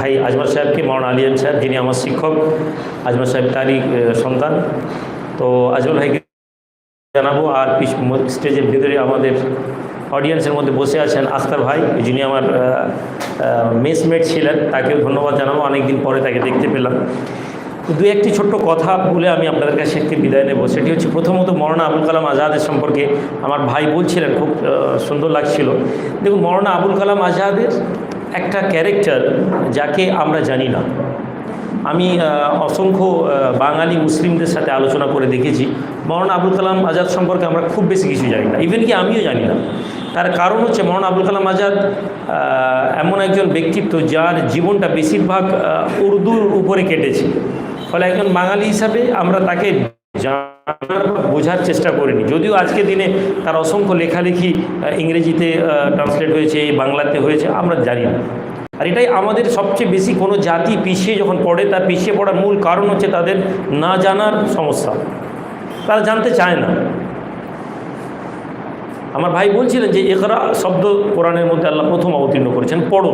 ভাই আজমল সাহেবকে মরণ আলিয়ান সাহেব, যিনি আমার শিক্ষক, আজমল সাহেব তারই সন্তান। তো আজমল ভাইকে জানাব, আর স্টেজের ভিতরে আমাদের অডিয়েন্সের মধ্যে বসে আছেন আখতার ভাই, যিনি আমার মেসমেট ছিলেন, তাকেও ধন্যবাদ জানাব, অনেকদিন পরে তাকে দেখতে পেলাম। দু একটি ছোট্ট কথা বলে আমি আপনাদের কাছে একটি বিদায় নেব। সেটি হচ্ছে, প্রথমত মরনা আবুল কালাম আজাদের সম্পর্কে আমার ভাই বলছিলেন, খুব সুন্দর লাগছিল। দেখুন মরনা আবুল কালাম আজাদের একটা ক্যারেক্টার যাকে আমরা জানি না। আমি অসংখ্য বাঙালি মুসলিমদের সাথে আলোচনা করে দেখেছি। মৌলানা আবুল কালাম আজাদ সম্পর্কে আমরা খুব বেশি কিছু জানি না। ইভেন কি আমিও জানি না। তার কারণ হচ্ছে মৌলানা আবুল কালাম আজাদ এমন একজন ব্যক্তিত্ব যার জীবনটা বেশিরভাগ উর্দুর উপরে কেটেছে। ফলে একজন বাঙালি হিসাবে আমরা তাকে জানার বা বোঝার চেষ্টা করিনি। যদিও আজকে দিনে তার অসংখ্য লেখালেখি ইংরেজিতে ট্রান্সলেট হয়েছে বাংলাতে হয়েছে, আমরা জানি না। আর এটাই আমাদের সবচেয়ে বেশি কোনো জাতি পিছিয়ে যখন পড়ে, তার পিছিয়ে পড়ার মূল কারণ হচ্ছে তাদের না জানার সমস্যা। তারা জানতে চায় না। আমার ভাই বলছিলেন যে একরা শব্দ কোরআনের মধ্যে আল্লাহ প্রথম অবতীর্ণ করেছেন, পড়ো।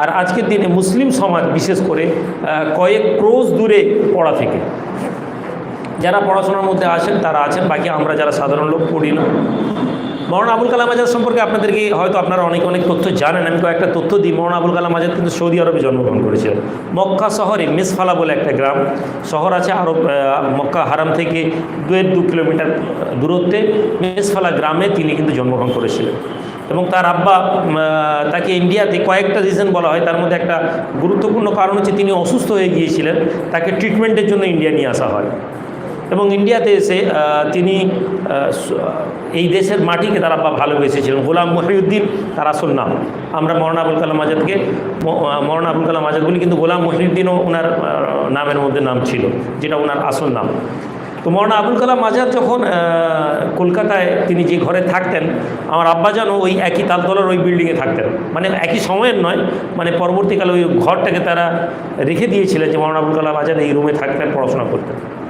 আর আজকের দিনে মুসলিম সমাজ বিশেষ করে কয়েক ক্রোজ দূরে পড়া থেকে। যারা পড়াশোনার মধ্যে আছেন, তারা আছেন, বাকি আমরা যারা সাধারণ লোক, পড়ি না। মৌলানা আবুল কালাম আজাদ সম্পর্কে আপনাদেরকে হয়তো আপনারা অনেক অনেক তথ্য জানেন, আমি কয়েকটা তথ্য দিই। মৌলানা আবুল কালাম আজাদ কিন্তু সৌদি আরবে জন্মগ্রহণ করেছিলেন মক্কা শহরে মেসফালা বলে একটা গ্রাম। শহর আছে আরব মক্কা হারাম থেকে দুয়ের দু কিলোমিটার দূরত্বে। মেসফালা গ্রামে তিনি কিন্তু জন্মগ্রহণ করেছিলেন। এবং তার আব্বা তাকে ইন্ডিয়াতে কয়েকটা রিজন বলা হয়। তার মধ্যে একটা গুরুত্বপূর্ণ কারণ হচ্ছে তিনি অসুস্থ হয়ে গিয়েছিলেন। তাকে ট্রিটমেন্টের জন্য ইন্ডিয়া নিয়ে আসা হয়। এবং ইন্ডিয়াতে এসে তিনি এই দেশের মাটিকে তারা ভালোবেসেছিলেন। গোলাম মহিউদ্দিন তার আসল নাম আমরা মৌলানা আবুল কালাম আজাদকে ম- আহ, মৌলানা আবুল কালাম আজাদ বলি কিন্তু গোলাম মহিউদ্দিনও ওনার নামের মধ্যে নাম ছিল যেটা ওনার আসল নাম। তো মৌলানা আবুল কালাম আজাদ যখন কলকাতায় তিনি যে ঘরে থাকতেন আমার আব্বাজানও ওই একই তালতলার ওই বিল্ডিংয়ে থাকতেন। মানে একই সময়ের নয় মানে পরবর্তীকালে ওই ঘরটাকে তারা রেখে দিয়েছিলেন যে মৌলানা আবুল কালাম আজাদ এই রুমে থাকতেন পড়াশোনা করতেন।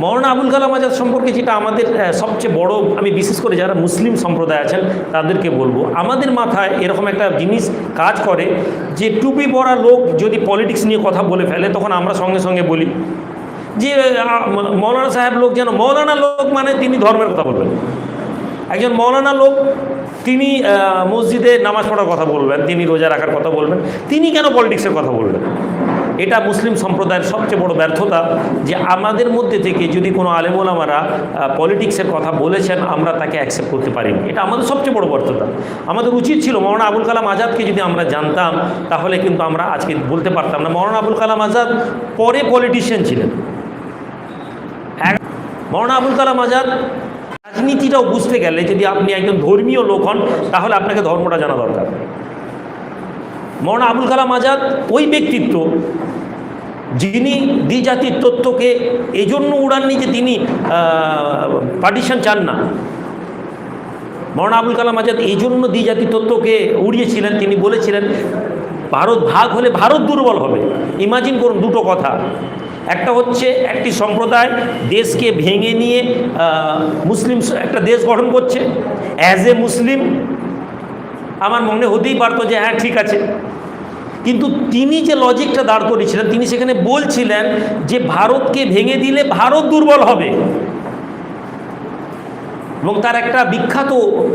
মৌলানা আবুল কালাম আজাদ সম্পর্কে যেটা আমাদের সবচেয়ে বড়, আমি বিশেষ করে যারা মুসলিম সম্প্রদায় আছেন, তাদেরকে বলব। আমাদের মাথায় এরকম একটা জিনিস কাজ করে যে টুপি পরা লোক যদি পলিটিক্স নিয়ে কথা বলে ফেলে, তখন আমরা সঙ্গে সঙ্গে বলি যে মৌলানা সাহেব লোক যেন, মৌলানা লোক মানে তিনি ধর্মের কথা বলবেন। একজন মৌলানা লোক, তিনি মসজিদে নামাজ পড়ার কথা বলবেন, তিনি রোজা রাখার কথা বলবেন, তিনি কেন পলিটিক্সের কথা বলবেন? এটা মুসলিম সম্প্রদায়ের সবচেয়ে বড় ব্যর্থতা যে আমাদের মধ্যে থেকে যদি কোনো আলেমোলামারা পলিটিক্সের কথা বলেছেন, আমরা তাকে অ্যাকসেপ্ট করতে পারিনি। এটা আমাদের সবচেয়ে বড় ব্যর্থতা। আমাদের উচিত ছিল মৌলানা আবুল কালাম আজাদকে যদি আমরা জানতাম, তাহলে কিন্তু আমরা আজকে বলতে পারতাম না। মৌলানা আবুল কালাম আজাদ পরে পলিটিশিয়ান ছিলেন। মৌলানা আবুল কালাম আজাদ রাজনীতিটাও বুঝতে গেলে যদি আপনি একজন ধর্মীয় লোক হন, তাহলে আপনাকে ধর্মটা জানা দরকার। মৌলানা আবুল কালাম আজাদ ওই ব্যক্তিত্ব যিনি দ্বিজাতির তত্ত্বকে এজন্য উড়াননি যে তিনি পার্টিশন চান না। মৌলানা আবুল কালাম আজাদ এই জন্য দ্বিজাতি তত্ত্বকে উড়িয়েছিলেন, তিনি বলেছিলেন, ভারত ভাগ হলে ভারত দুর্বল হবে। ইমাজিন করুন দুটো কথা। একটা হচ্ছে, একটি সম্প্রদায় দেশকে ভেঙে নিয়ে মুসলিম একটা দেশ গঠন করছে। অ্যাজ এ মুসলিম আমার মনে হতেই পারতো যে হ্যাঁ ঠিক আছে। কিন্তু তিনি যে লজিকটা দাঁড় করেছিলেন তিনি সেখানে বলছিলেন যে ভারতকে ভেঙে দিলে ভারত দুর্বল হবে। এবং তার একটা বিখ্যাত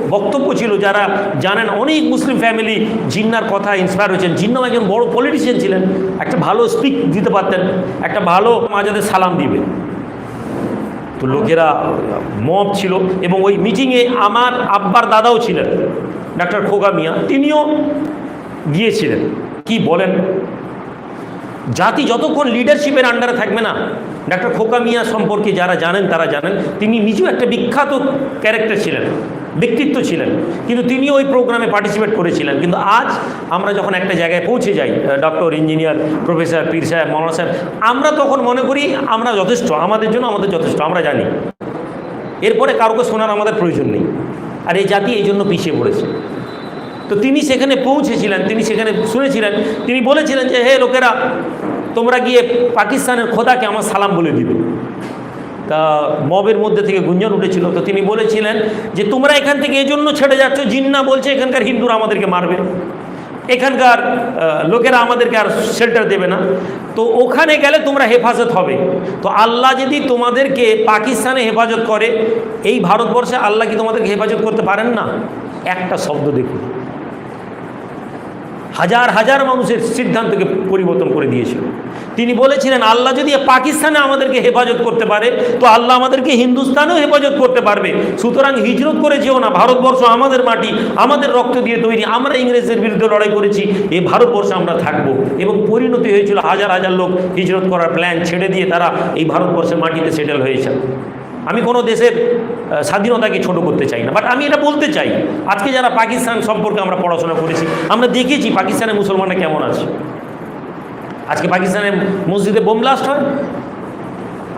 বক্তব্য ছিল যারা জানেন, অনেক মুসলিম ফ্যামিলি জিন্নার কথা ইন্সপায়ার হয়েছেন। জিন্নাও একজন বড় পলিটিশিয়ান ছিলেন, একটা ভালো স্পিক দিতে পারতেন, একটা ভালো মাজাদের সালাম দিবে। তো লোকেরা মব ছিল এবং ওই মিটিংয়ে আমার আব্বার দাদাও ছিলেন, ডাক্তার খোগা মিয়া, তিনিও গিয়েছিলেন। কি বলেন? জাতি যতক্ষণ লিডারশিপের আন্ডারে থাকবে না, ডাক্তার খোকা মিয়া সম্পর্কে যারা জানেন, তারা জানেন, তিনি নিজেও একটা বিখ্যাত ক্যারেক্টার ছিলেন, ব্যক্তিত্ব ছিলেন, কিন্তু তিনিও ওই প্রোগ্রামে পার্টিসিপেট করেছিলেন। কিন্তু আজ আমরা যখন একটা জায়গায় পৌঁছে যাই ডক্টর ইঞ্জিনিয়ার প্রফেসর পীর সাহেব, মৌলানা সাহেব, আমরা তখন মনে করি আমরা যথেষ্ট, আমাদের জন্য আমাদের যথেষ্ট, আমরা জানি। এরপরে কারোকে শোনার আমাদের প্রয়োজন নেই। আর এই জাতি এই জন্য পিছিয়ে পড়েছে। তো তিনি সেখানে পৌঁছেছিলেন, তিনি সেখানে শুনেছিলেন, তিনি বলেছিলেন যে, হে লোকেরা, তোমরা গিয়ে পাকিস্তানের খোদাকে আমার সালাম বলে দিবে। তা মবের মধ্যে থেকে গুঞ্জন উঠেছিল। তো তিনি বলেছিলেন যে, তোমরা এখান থেকে এই জন্য ছেড়ে যাচ্ছ, জিন্না বলছে এখানকার হিন্দুরা আমাদেরকে মারবে। এখানকার লোকেরা আমাদেরকে আর শেল্টার দেবে না। তো ওখানে গেলে তোমরা হেফাজত হবে। তো আল্লাহ যদি তোমাদেরকে পাকিস্তানে হেফাজত করে, এই ভারতবর্ষে আল্লাহ কি তোমাদেরকে হেফাজত করতে পারেন না? একটা শব্দ দেখুন। হাজার হাজার মানুষের সিদ্ধান্তকে পরিবর্তন করে দিয়েছিল। তিনি বলেছিলেন, আল্লাহ যদি পাকিস্তানে আমাদেরকে হেফাজত করতে পারে, তো আল্লাহ আমাদেরকে হিন্দুস্তানেও হেফাজত করতে পারবে। সুতরাং হিজরত করে যেও না, ভারতবর্ষ আমাদের মাটি, আমাদের রক্ত দিয়ে তৈরি, আমরা ইংরেজদের বিরুদ্ধে লড়াই করেছি এই ভারতবর্ষে আমরা থাকব। এবং পরিণতি হয়েছিল হাজার হাজার লোক হিজরত করার প্ল্যান ছেড়ে দিয়ে তারা এই ভারতবর্ষের মাটিতে সেটেল হয়েছে। আমি কোনো দেশের স্বাধীনতাকে ছোট করতে চাই না। বাট আমি এটা বলতে চাই, আজকে যারা পাকিস্তান সম্পর্কে আমরা পড়াশোনা করেছি, আমরা দেখেছি পাকিস্তানের মুসলমানরা কেমন আছে। আজকে পাকিস্তানের মসজিদে বোম ব্লাস্ট হয়।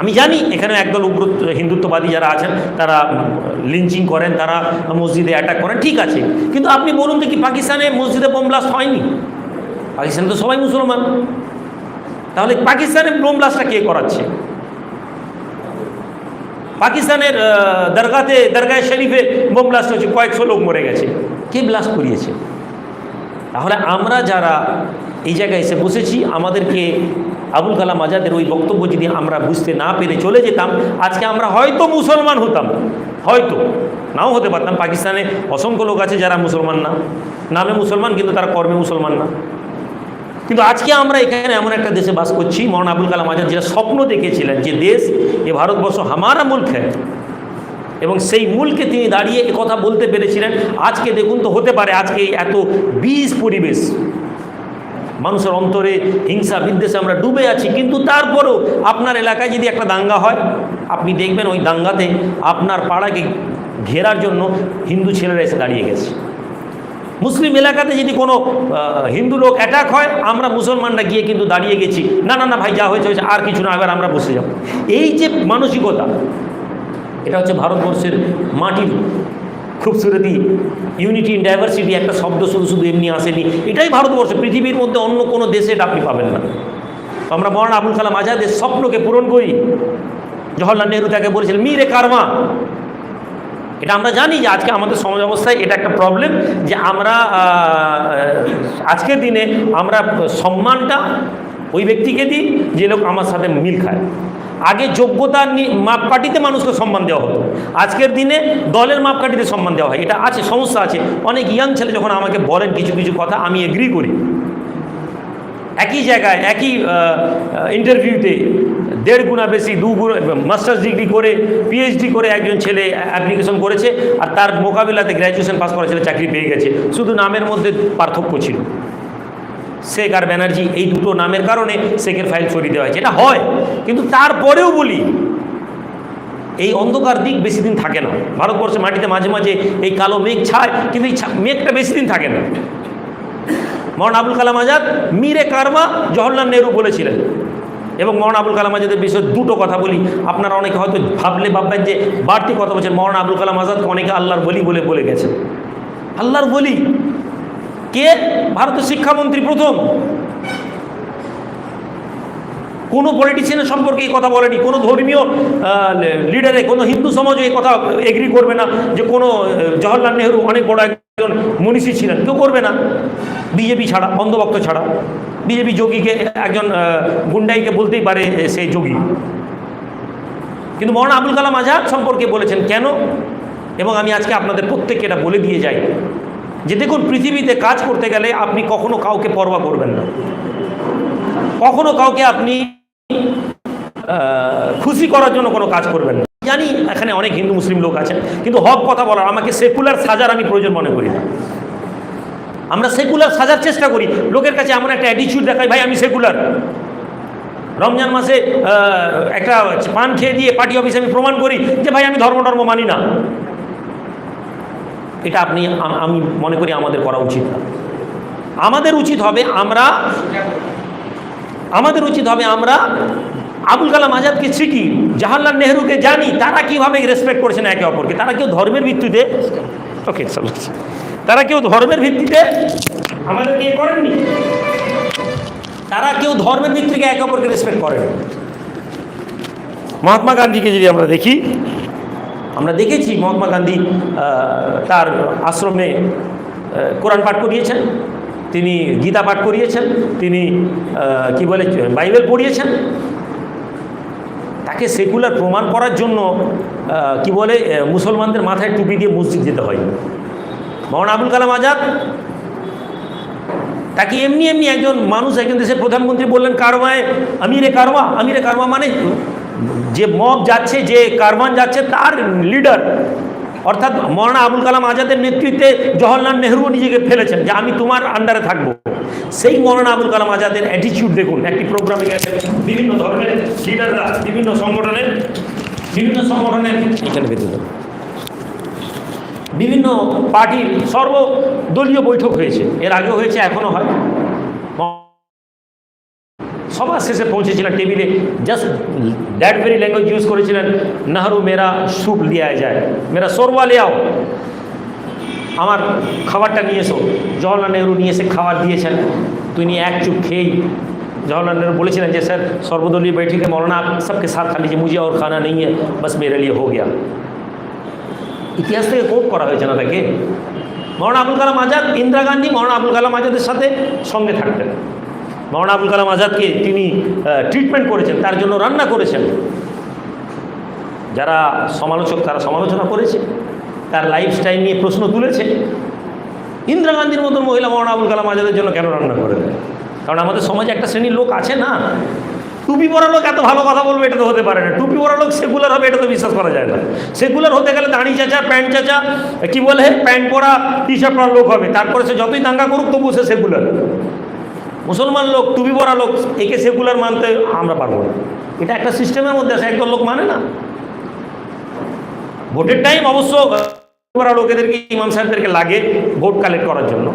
আমি জানি এখানে একদল উগ্র হিন্দুত্ববাদী যারা আছেন, তারা লিঞ্চিং করেন, তারা মসজিদে অ্যাটাক করেন, ঠিক আছে। কিন্তু আপনি বলুন তো কি পাকিস্তানে মসজিদে বোম ব্লাস্ট হয়নি? পাকিস্তানে তো সবাই মুসলমান। তাহলে পাকিস্তানে বোম ব্লাস্টটা কে করাচ্ছে? পাকিস্তানের দরগাতে, দরগায় শরীফে বোম ব্লাস্ট হচ্ছে কয়েকশো লোক মরে গেছে। কে ব্লাস্ট করিয়েছে? তাহলে আমরা যারা এই জায়গায় এসে বসেছি, আমাদেরকে আবুল কালাম আজাদের ওই বক্তব্য যদি আমরা বুঝতে না পেরে চলে যেতাম, আজকে আমরা হয়তো মুসলমান হতাম। হয়তো। নাও হতে পারতাম। পাকিস্তানে অসংখ্য লোক আছে যারা মুসলমান না। নামে মুসলমান, কিন্তু তারা কর্মে মুসলমান না। কিন্তু আজকে আমরা এখানে এমন একটা দেশে বাস করছি মৌলানা আবুল কালাম আজাদ, যেটা স্বপ্ন দেখেছিলেন যে দেশ, এ ভারতবর্ষ হামারা মুল্ক হ্যাঁ এবং সেই মূলকে তিনি দাঁড়িয়ে কথা বলতে পেরেছিলেন। আজকে দেখুন তো হতে পারে, আজকে এত বিষ পরিবেশ। মানুষের অন্তরে হিংসা, বিদ্বেষে আমরা ডুবে আছি, কিন্তু তারপরেও আপনার এলাকায় যদি একটা দাঙ্গা হয়, আপনি দেখবেন ওই দাঙ্গাতে আপনার পাড়াকে ঘেরার জন্য হিন্দু ছেলেরা এসে দাঁড়িয়ে গেছে। মুসলিম এলাকাতে যদি কোনো হিন্দু লোক অ্যাটাক হয়, আমরা মুসলমানরা গিয়ে কিন্তু দাঁড়িয়ে গেছি। না না না, ভাই, যা হয়েছে হয়েছে, আর কিছু না, এবার আমরা বসে যাব। এই যে মানসিকতা, এটা হচ্ছে ভারতবর্ষের মাটির খুবসুরতি ইউনিটি ইন ডাইভার্সিটি একটা শব্দ শুধু শুধু এমনি আসেনি। এটাই ভারতবর্ষ, পৃথিবীর মধ্যে অন্য কোনো দেশে এটা আপনি পাবেন না। আমরা মহান আবুল কালাম আজাদের স্বপ্নকে পূরণ করি। জওহরলাল নেহরু তাকে বলেছিলেন, মীরে কারমা এটা আমরা জানি যে আজকে আমাদের সমাজ অবস্থায় এটা একটা প্রবলেম যে আমরা আজকের দিনে আমরা সম্মানটা ওই ব্যক্তিকে দিই যে লোক আমার সাথে মিল খায়। আগে যোগ্যতার নি- মাপকাঠিতে মানুষকে সম্মান দেওয়া হতো। আজকের দিনে দলের মাপকাঠিতে সম্মান দেওয়া হয়। এটা আছে, সমস্যা আছে। অনেক ইয়াং ছেলে যখন আমাকে বলেন কিছু কিছু কথা, আমি এগ্রি করি। একই জায়গায়, একই ইন্টারভিউতে দেড় গুণা বেশি, দু গুণ মাস্টার্স ডিগ্রি করে পিএইচডি করে একজন ছেলে অ্যাপ্লিকেশন করেছে আর তার মোকাবিলাতে গ্র্যাজুয়েশন পাস করা ছেলে চাকরি পেয়ে গেছে। শুধু নামের মধ্যে পার্থক্য ছিল। শেখ আর ব্যানার্জি এই দুটো নামের কারণে শেখের ফাইল সরিয়ে দেওয়া হয়েছে। এটা হয়, কিন্তু তারপরেও বলি, এই অন্ধকার দিক বেশি দিন থাকে না। ভারতবর্ষের মাটিতে মাঝে মাঝে এই কালো মেঘ ছায়, কিন্তু এই মেঘটা বেশি দিন থাকে না। মৌলানা আবুল কালাম আজাদ, মীরে কারমা, জওহরলাল নেহরু বলেছিলেন এবং মরণ আবুল কালাম আজাদের বিষয়ে দুটো কথা বলি। আপনারা অনেকে হয়তো ভাবলে ভাববেন যে বাড়তি কথা বলছেন। মরণ আবুল কালাম আজাদকে অনেকে আল্লাহর বলি বলে বলে গেছেন আল্লাহর বলি কে? ভারতের শিক্ষামন্ত্রী প্রথম। কোনো পলিটিশিয়ানের সম্পর্কে এই কথা বলেনি। কোনো ধর্মীয় লিডারে কোনো হিন্দু সমাজও এই কথা এগ্রি করবে না যে কোনো আহ, জওহরলাল নেহরু অনেক বড় একজন মনীষী ছিলেন। কেউ করবে না। বিজেপি ছাড়া অন্ধভক্ত ছাড়া। বিজেপি যোগীকে, একজন গুন্ডাইকে বলতেই পারে সেই যোগী। কিন্তু মৌলানা আবুল কালাম আজাদ সম্পর্কে বলেছেন, কেন? এবং আমি আজকে আপনাদের প্রত্যেককে এটা বলে দিয়ে যাই যে, দেখুন, পৃথিবীতে কাজ করতে গেলে আপনি কখনো কাউকে পরোয়া করবেন না। কখনো কাউকে আপনি খুশি করার জন্য কোনো কাজ করবেন না। জানি এখানে অনেক হিন্দু মুসলিম লোক আছেন, কিন্তু হক কথা বলার, আমাকে সেকুলার সাজার আমি প্রয়োজন মনে করি না। আমরা সেকুলার সাজার চেষ্টা করি। লোকের কাছে এমন একটা অ্যাটিচিউড দেখাই, ভাই, আমি সেকুলার। রমজান মাসে একটা পান খেয়ে দিয়ে পার্টি অফিসে আমি প্রমাণ করি যে, ভাই, আমি ধর্ম টর্ম মানি না। এটা আপনি আমি মনে করি আমাদের করা উচিত না। আমাদের উচিত হবে আমরা, আমাদের উচিত হবে আমরা আবুল কালাম আজাদকে শিখি জাওয়াহরলাল নেহরুকে জানি, তারা কীভাবে রেসপেক্ট করেছেন একে অপরকে? তারা কেউ ধর্মের ভিত্তিতে ওকে তারা কেউ ধর্মের ভিত্তিতে আমাদেরকে ইয়ে করেননি? তারা কেউ ধর্মের থেকে একে অপরকে রেসপেক্ট করেন? মহাত্মা গান্ধীকে যদি আমরা দেখি, আমরা দেখেছি মহাত্মা গান্ধী তার আশ্রমে কোরআন পাঠ করিয়েছেন, তিনি গীতা পাঠ করিয়েছেন, তিনি কি বলে, বাইবেল পড়িয়েছেন তাকে সেকুলার প্রমাণ করার জন্য কি বলে মুসলমানদের মাথায় টুপি দিয়ে মসজিদ যেতে হয়। মহান আবুল কালাম আজাদ, তাকে এমনি এমনি একজন মানুষ, একজন দেশের প্রধানমন্ত্রী বললেন, কারওয়ায়, আমিরে কারওয়া আমিরে কারওয়া মানে যে মব যাচ্ছে, যে কারবান যাচ্ছে, তার লিডার অর্থাৎ মৌলানা আবুল কালাম আজাদের নেতৃত্বে জওহরলাল নেহরুও নিজেকে ফেলেছেন যে আমি তোমার আন্ডারে থাকব। সেই মৌলানা আবুল কালাম আজাদের অ্যাটিটিউড দেখুন, একটি প্রোগ্রামে গেছে বিভিন্ন ধর্মের লিডাররা বিভিন্ন সংগঠনের বিভিন্ন সংগঠনের, এখানে ভেতরে বিভিন্ন পার্টির সর্বদলীয় বৈঠক হয়েছে। এর আগেও হয়েছে, এখনও হয়। সবার শেষে পৌঁছেছিলেন টেবিলে just that very language use করেছিলেন নাহরু মেরা স্যুপ লিয়া যায় মেরা সরবা লিয়াও আমার খাবারটা নিয়ে এসো জওয়াহরলাল নেহরু নিয়ে এসে খাবার দিয়েছেন তিনি এক চুপ খেয়েই जवाहरलाल नेहरू বলেছিলেন যে স্যার সর্বদলীয় बैठक है मौलाना आप सबके साथ खा लीजिए मुझे और खाना नहीं है बस मेरे लिए हो गया ইতিহাস থেকে কোট করা হয়েছে না তাকে মৌলানা আবুল কালাম আজাদ ইন্দিরা গান্ধী মৌলানা আবুল কালাম আজাদের সাথে সঙ্গে থাকতেন মৌলানা আবুল কালাম আজাদকে তিনি ট্রিটমেন্ট করেছেন, তার জন্য রান্না করেছেন। যারা সমালোচক, তারা সমালোচনা করেছে, তার লাইফস্টাইল নিয়ে প্রশ্ন তুলেছে। ইন্দিরা গান্ধীর মতন মহিলা মৌলানা আবুল কালাম আজাদের জন্য কেন রান্না করে দেয়? কারণ আমাদের সমাজে একটা শ্রেণির লোক আছে না, টুপি পরা লোক এত ভালো কথা বলবে, এটা তো হতে পারে না। টুপি পরা লোক সেকুলার হবে, এটা তো বিশ্বাস করা যায় না। সেকুলার হতে গেলে দাঁড়ি চাচা, প্যান্ট চাচা, কি বলে, প্যান্ট পরা টি শার্ট পরা লোক হবে। তারপরে সে যতই দাঙ্গা করুক তবু সে সেকুলার মুসলমান লোক, টুপি পরা লোক, একে সেকুলার মানতে আমরা পারব না। এটা একটা সিস্টেমের মধ্যে আছে, একদল লোক মানে না। ভোটের টাইম অবশ্য পরা লোকেদেরকে, ইমাম সাহেবদেরকে লাগে ভোট কালেক্ট করার জন্য।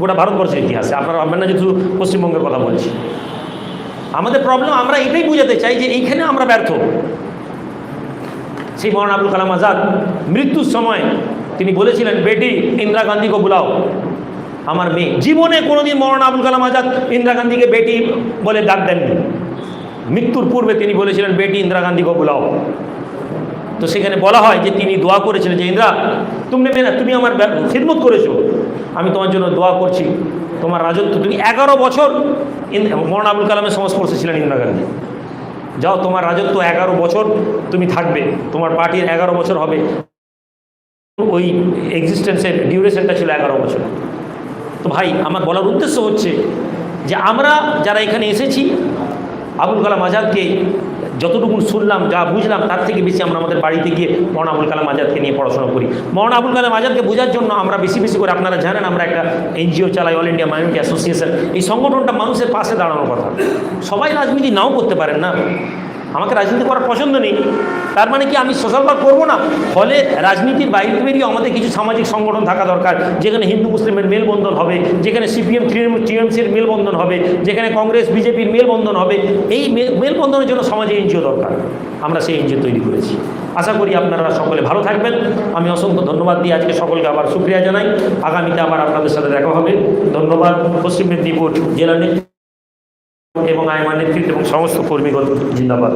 গোটা ভারতবর্ষের ইতিহাসে, আপনারা ভাববেন না যে শুধু পশ্চিমবঙ্গের কথা বলছি। আমাদের প্রবলেম আমরা এটাই বুঝাতে চাই যে এইখানে আমরা ব্যর্থ। সেই মৌলানা আবুল কালাম আজাদ মৃত্যুর সময় তিনি বলেছিলেন, বেটি, ইন্দিরা গান্ধীকে বুলাও। আমার মেয়ে। জীবনে কোনোদিন মৌলানা আবুল কালাম আজাদ ইন্দিরা গান্ধীকে বেটি বলে ডাক দেননি। মৃত্যুর পূর্বে তিনি বলেছিলেন, বেটি ইন্দিরা গান্ধীকে বুলাও তো সেখানে বলা হয় যে তিনি দোয়া করেছিলেন যে, ইন্দিরা, তুমি তুমি আমার খিদমত করেছ। আমি তোমার জন্য দোয়া করছি। তোমার রাজত্ব, তুমি এগারো বছর মৌলানা আবুল কালামের সংস্পর্শে ছিলেন ইন্দিরা গান্ধী। যাও, তোমার রাজত্ব এগারো বছর তুমি থাকবে। তোমার পার্টির এগারো বছর হবে। ওই এক্সিস্টেন্সের ডিউরেশনটা ছিল এগারো বছর। তো ভাই, আমার বলার উদ্দেশ্য হচ্ছে যে আমরা যারা এখানে এসেছি, আবুল কালাম আজাদকে যতটুকু শুনলাম, যা বুঝলাম, তার থেকে বেশি আমরা আমাদের বাড়িতে গিয়ে মৌলানা আবুল কালাম আজাদকে নিয়ে পড়াশোনা করি। মৌলানা আবুল কালাম আজাদকে বোঝার জন্য আমরা বেশি বেশি করে আপনারা জানেন, আমরা একটা এনজিও চালাই, অল ইন্ডিয়া মাইনরিটি অ্যাসোসিয়েশন। এই সংগঠনটা মানুষের পাশে দাঁড়ানোর কথা। সবাই রাজনীতি নাও করতে পারেন না। আমাকে রাজনীতি করার পছন্দ নেই। তার মানে কি আমি সোশ্যাল ওয়ার্ক করব না? ফলে রাজনীতির বাইরে বেরিয়ে আমাদের কিছু সামাজিক সংগঠন থাকা দরকার, যেখানে হিন্দু, মুসলিমের মেলবন্ধন হবে, যেখানে সিপিএম টিএমসির মেলবন্ধন হবে, যেখানে কংগ্রেস, বিজেপির মেলবন্ধন হবে। এই মেলবন্ধনের জন্য সমাজে এনজিও দরকার। আমরা সেই এনজিও তৈরি করেছি। আশা করি আপনারা সকলে ভালো থাকবেন। আমি অসংখ্য ধন্যবাদ দিয়ে আজকে সকলকে আবার সুক্রিয়া জানাই। আগামীতে আবার আপনাদের সাথে দেখা হবে। ধন্যবাদ। পশ্চিম মেদিনীপুর জেলা এবং আইমান নেতৃত্ব এবং সমস্ত কর্মীগণ জিন্দাবাদ।